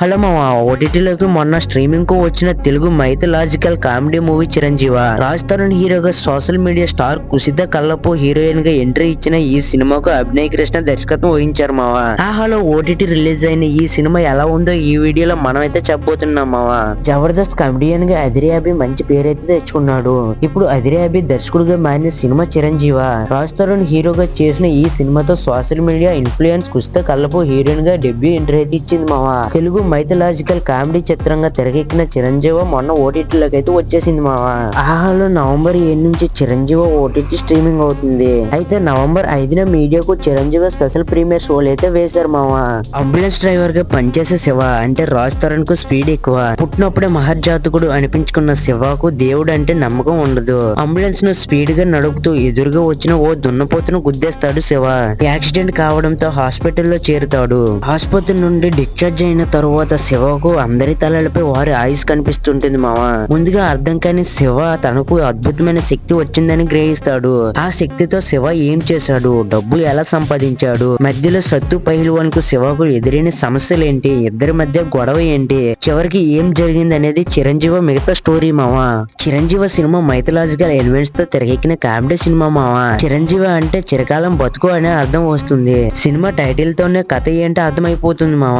Hello మా ఓటీటీలోకి మొన్న స్ట్రీమింగ్కు వచ్చిన Telugu mythological comedy movie Chiranjeeva. Raj Tarun హీరోగా social media star Kusitha Kallapu హీరోయిన్గా ఎంట్రీ ఇచ్చిన ఈ సినిమాకు అభినయ్ కృష్ణ దర్శకత్వం వహించారు మావా. ఆహాలో ఓటీటీ రిలీజ్ అయిన ఈ సినిమా ఎలా ఉందో ఈ వీడియోలో మనమైతే చెప్పబోతున్నాం మావా. జబర్దస్త్ కమెడియన్గా అదిరే మంచి పేరైతే తెచ్చుకున్నాడు. ఇప్పుడు అదిరే అభి దర్శకుడిగా మారిన సినిమా చిరంజీవ. రాజ్ తరుణ్ హీరోగా చేసిన ఈ సినిమాతో social media influence Kusitha Kallapu హీరోయిన్గా డెబ్యూ ఎంట్రీ అయితే ఇచ్చింది మావా. తెలుగు మైథలాజికల్ కామెడీ చిత్రంగా తెరకెక్కిన చిరంజీవి మొన్న ఓటీటీలోకి అయితే వచ్చేసింది మావా. ఆహాలో నవంబర్ ఏడు నుంచి చిరంజీవి ఓటీటీ స్ట్రీమింగ్ అవుతుంది. అయితే నవంబర్ ఐదున మీడియాకు చిరంజీవి స్పెషల్ ప్రీమియర్ షోలు అయితే వేశారు మావా. అంబులెన్స్ డ్రైవర్గా పనిచేసే శివ అంటే రాజ్ తరుణ్కు స్పీడ్ ఎక్కువ. పుట్టినప్పుడే మహర్జాతకుడు అనిపించుకున్న శివకు దేవుడు అంటే నమ్మకం ఉండదు. అంబులెన్స్ను స్పీడ్గా నడుపుతూ ఎదురుగా వచ్చిన ఓ దున్నపోతును గుద్దేస్తాడు శివ. యాక్సిడెంట్ కావడంతో హాస్పిటల్లో చేరుతాడు. ఆసుపత్రి నుండి డిశ్చార్జ్ అయిన తరువాత శివకు అందరి తలలపై వారి ఆయుష్ కనిపిస్తుంటుంది మామ. ముందుగా అర్థం కాని శివ తనకు అద్భుతమైన శక్తి వచ్చిందని గ్రహిస్తాడు. ఆ శక్తితో శివ ఏం చేశాడు? డబ్బు ఎలా సంపాదించాడు? మధ్యలో సత్తు పహిల్వాన్కు శివకు ఎదురైన సమస్యలేంటి? ఇద్దరి మధ్య గొడవ ఏంటి? చివరికి ఏం జరిగింది అనేది చిరంజీవి మిగతా స్టోరీ మామ. చిరంజీవి సినిమా మైథలాజికల్ ఎలిమెంట్స్తో తెరకెక్కిన కామెడీ సినిమా మామ. చిరంజీవి అంటే చిరకాలం బతుకు అనే అర్థం వస్తుంది. సినిమా టైటిల్ తోనే కథ ఏంటో అర్థమైపోతుంది మామ.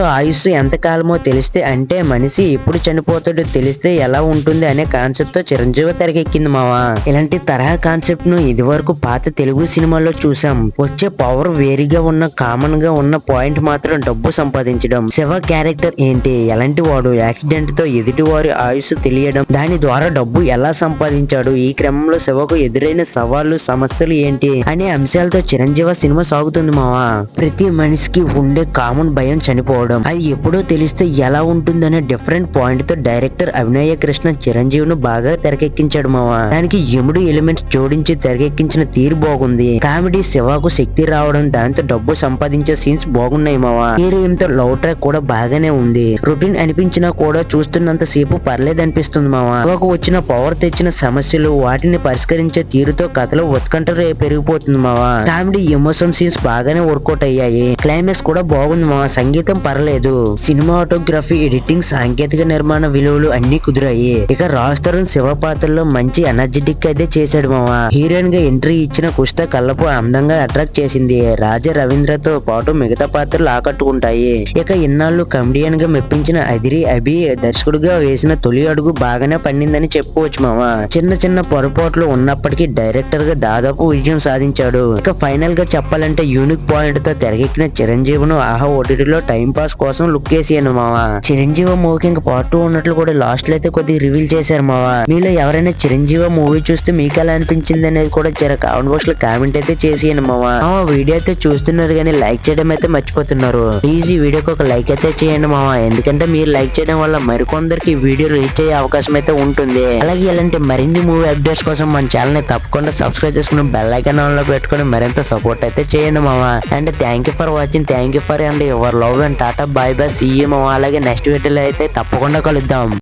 ఆయు ఆయుస్సు ఎంత కాలమో తెలిస్తే అంటే మనిషి ఎప్పుడు చనిపోతాడో తెలిస్తే ఎలా ఉంటుంది అనే కాన్సెప్ట్తో చిరంజీవి తెరకెక్కింది మావా. ఇలాంటి తరహా కాన్సెప్ట్ను ఇదివరకు పాత తెలుగు సినిమాల్లో చూసాం. వచ్చే పవర్ వేరిగా ఉన్న కామన్గా ఉన్న పాయింట్ మాత్రం డబ్బు సంపాదించడం. శివ క్యారెక్టర్ ఏంటి? ఎలాంటి వాడు? యాక్సిడెంట్తో ఎదుటి వారి ఆయుస్సు తెలియడం. దాని ద్వారా డబ్బు ఎలా సంపాదించాడు? ఈ క్రమంలో శివకు ఎదురైన సవాళ్ళు సమస్యలు ఏంటి? అనే అంశాలతో చిరంజీవి సినిమా సాగుతుంది మావా. ప్రతి మనిషికి ఉండే కామన్ భయం చనిపోవడం. అది ఎప్పుడో తెలిస్తే ఎలా ఉంటుందనే డిఫరెంట్ పాయింట్తో డైరెక్టర్ అభినయ కృష్ణ చిరంజీవిని బాగా తెరకెక్కించాడు మావా. దానికి యముడు ఎలిమెంట్స్ జోడించి తెరకెక్కించిన తీరు బాగుంది. కామెడీ శివకు శక్తి రావడం దాంతో డబ్బు సంపాదించే సీన్స్ బాగున్నాయి మావా. హీరోయిన్తో లవ్ ట్రాక్ కూడా బాగానే ఉంది. రొటీన్ అనిపించినా కూడా చూస్తున్నంత సేపు పర్లేదు అనిపిస్తుంది మావా. శివకు వచ్చిన పవర్ తెచ్చిన సమస్యలు వాటిని పరిష్కరించే తీరుతో కథలో ఉత్కంఠ పెరిగిపోతుంది మావా. కామెడీ ఎమోషన్ సీన్స్ బాగానే వర్కౌట్ అయ్యాయి. క్లైమాక్స్ కూడా బాగుంది మావా. సంగీతం పర్లేదు. సినిమాటోగ్రఫీ ఎడిటింగ్ సాంకేతిక నిర్మాణ విలువలు అన్ని కుదిరాయి. ఇక రాజ్ తరుణ్ శివ పాత్రలో మంచి ఎనర్జెటిక్ అయితే చేశాడు మావా. హీరోయిన్గా ఎంట్రీ ఇచ్చిన కుష్ట కళ్ళపు అందంగా అట్రాక్ట్ చేసింది రాజా రవీంద్రతో పాటు మిగతా పాత్రలు ఆకట్టుకుంటాయి. ఇక ఇన్నాళ్ళు కమెడియన్గా మెప్పించిన అదిరి అభి దర్శకుడిగా వేసిన తొలి అడుగు బాగానే పండిందని చెప్పుకోవచ్చు మావా. చిన్న చిన్న పొరపాట్లు ఉన్నప్పటికీ డైరెక్టర్గా దాదాపు విజయం సాధించాడు. ఇక ఫైనల్గా చెప్పాలంటే యూనిక్ పాయింట్తో తెరకెక్కిన చిరంజీవిను ఆహా ఓటీటీలో టైం పాస్ కోసం లుక్ వేసాను మావా. చిరంజీవి మూవీకి ఇంకా పార్ట్ టూ ఉన్నట్లు కూడా లాస్ట్లో అయితే కొద్దిగా రివీల్ చేశారు మావా. మీలో ఎవరైనా చిరంజీవి మూవీ చూస్తే మీకు ఎలా అనిపించింది అనేది కూడా జర కామెంట్ బాక్స్లో కామెంట్ అయితే చేసేయండి మావా. వీడియో అయితే చూస్తున్నారు కానీ లైక్ చేయడం అయితే మర్చిపోతున్నారు. ప్లీజ్ ఈ వీడియోకి ఒక లైక్ అయితే చేయండి మావా. ఎందుకంటే మీరు లైక్ చేయడం వల్ల మరికొందరికి వీడియో రీచ్ అయ్యే అవకాశం అయితే ఉంటుంది. అలాగే ఇలాంటి మరిన్ని మూవీ అప్డేట్స్ కోసం మన ఛానల్ని తప్పకుండా సబ్స్క్రైబ్ చేసుకుని బెల్ ఐకాన్ ఆన్లో పెట్టుకుని మరింత సపోర్ట్ అయితే చేయండి మావా. And thank you for watching thank you for and your love and tata bye bye CM అలాగే నెక్స్ట్ వీడియోలో అయితే తప్పకుండా కలుద్దాం.